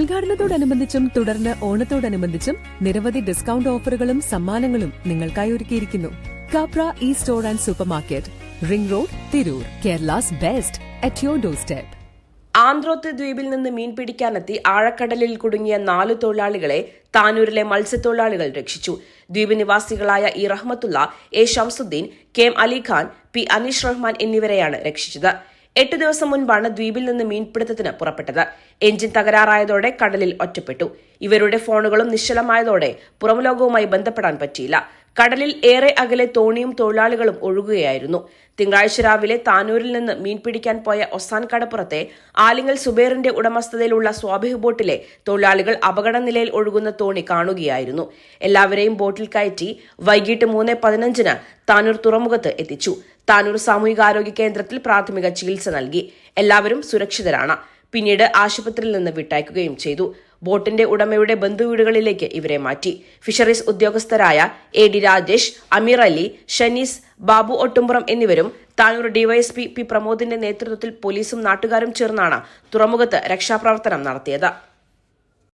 ഉദ്ഘാടനത്തോടനുബന്ധിച്ചും തുടർന്ന് ഓണത്തോടനുബന്ധിച്ചും നിരവധി ഡിസ്കൗണ്ട് ഓഫറുകളും സമ്മാനങ്ങളും നിങ്ങൾക്കായി ഒരുക്കിയിരിക്കുന്നു. Kapra e store and supermarket ring road Tirur Kerala's best at your doorstep Androth ദ്വീപിൽ നിന്ന് മീൻ പിടിക്കാനെത്തി ആഴക്കടലിൽ കുടുങ്ങിയ നാല് തൊഴിലാളികളെ താനൂരിലെ മത്സ്യത്തൊഴിലാളികൾ രക്ഷിച്ചു. ദ്വീപ് നിവാസികളായ E Rahmathulla A Shamsudheen K M Alikhan P Aneesh Rahman എന്നിവരെയാണ് രക്ഷിച്ചത്. എട്ട് ദിവസം മുൻപാണ് ദ്വീപിൽ നിന്ന് മീൻപിടുത്തത്തിന് പുറപ്പെട്ടത്. എഞ്ചിൻ തകരാറായതോടെ കടലിൽ ഒറ്റപ്പെട്ടു. ഇവരുടെ ഫോണുകളും നിശ്ചലമായതോടെ പുറംലോകവുമായി ബന്ധപ്പെടാൻ പറ്റിയില്ല. കടലിൽ ഏറെ അകലെ തോണിയും തൊഴിലാളികളും ഒഴുകുകയായിരുന്നു. തിങ്കളാഴ്ച രാവിലെ താനൂരിൽ നിന്ന് മീൻ പിടിക്കാൻ പോയ ഒസാൻ കടപ്പുറത്തെ ആലിങ്ങൽ സുബേറിന്റെ ഉടമസ്ഥതയിലുള്ള സ്വാഭിഹ് ബോട്ടിലെ തൊഴിലാളികൾ അപകട നിലയിൽ ഒഴുകുന്ന തോണി കാണുകയായിരുന്നു. എല്ലാവരെയും ബോട്ടിൽ കയറ്റി വൈകിട്ട് മൂന്ന് പതിനഞ്ചിന് താനൂർ തുറമുഖത്ത് എത്തിച്ചു. താനൂർ സാമൂഹികാരോഗ്യ കേന്ദ്രത്തിൽ പ്രാഥമിക ചികിത്സ നൽകി. എല്ലാവരും സുരക്ഷിതരാണ്. പിന്നീട് ആശുപത്രിയിൽ നിന്ന് വിട്ടയക്കുകയും ചെയ്തു. ബോട്ടിന്റെ ഉടമയുടെ ബന്ധുവീടുകളിലേക്ക് ഇവരെ മാറ്റി. ഫിഷറീസ് ഉദ്യോഗസ്ഥരായ എ ഡി രാജേഷ് അമീർ അലി ഷനീസ് ബാബു ഒട്ടുംപുറം എന്നിവരും താനൂർ ഡിവൈഎസ്പി പി പ്രമോദിന്റെ നേതൃത്വത്തിൽ പോലീസും നാട്ടുകാരും ചേർന്നാണ് തുറമുഖത്ത് രക്ഷാപ്രവർത്തനം നടത്തിയത്.